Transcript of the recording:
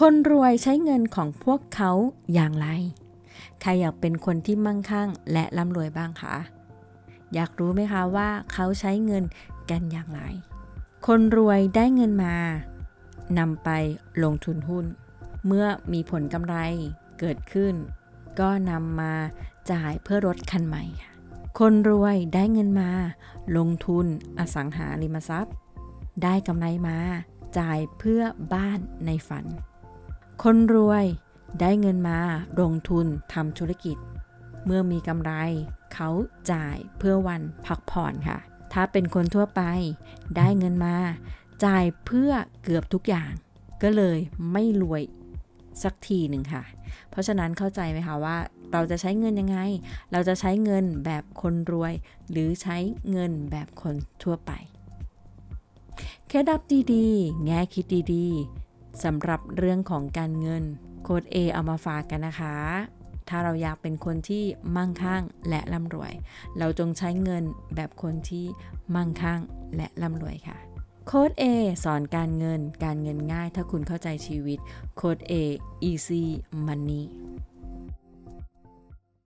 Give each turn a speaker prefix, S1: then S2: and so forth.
S1: คนรวยใช้เงินของพวกเขาอย่างไร ใครอยากเป็นคนที่มั่งคั่งและร่ำรวยบ้างคะ อยากรู้ไหมคะว่าเขาใช้เงินกันอย่างไร คนรวยได้เงินมานำไปลงทุนหุ้น เมื่อมีผลกำไรเกิดขึ้น ก็นำมาจ่ายเพื่อรถคันใหม่ค่ะคนรวยได้เงินมา ลงทุนอสังหาริมทรัพย์ ได้กำไรมา จ่ายเพื่อบ้านในฝัน คนรวยได้เงินมาลงทุนทำธุรกิจ เมื่อมีกำไร เขาจ่ายเพื่อวันพักผ่อนค่ะ ถ้าเป็นคนทั่วไป ได้เงินมา จ่ายเพื่อเกือบทุกอย่าง ก็เลยไม่รวยสักทีหนึ่งค่ะ เพราะฉะนั้นเข้าใจไหมคะว่าเราจะใช้เงินยังไง เราจะใช้เงินแบบคนรวย หรือใช้เงินแบบคนทั่วไป เคล็ดลับดีๆ แง่คิดดีๆสำหรับเรื่องของการเงิน โค้ด A เอามาฝากกันนะคะ ถ้าเราอยากเป็นคนที่มั่งคั่งและร่ำรวย เราจงใช้เงินแบบคนที่มั่งคั่งและร่ำรวยค่ะ โค้ด A สอนการเงิน การเงินง่ายถ้าคุณเข้าใจชีวิต โค้ด A easy money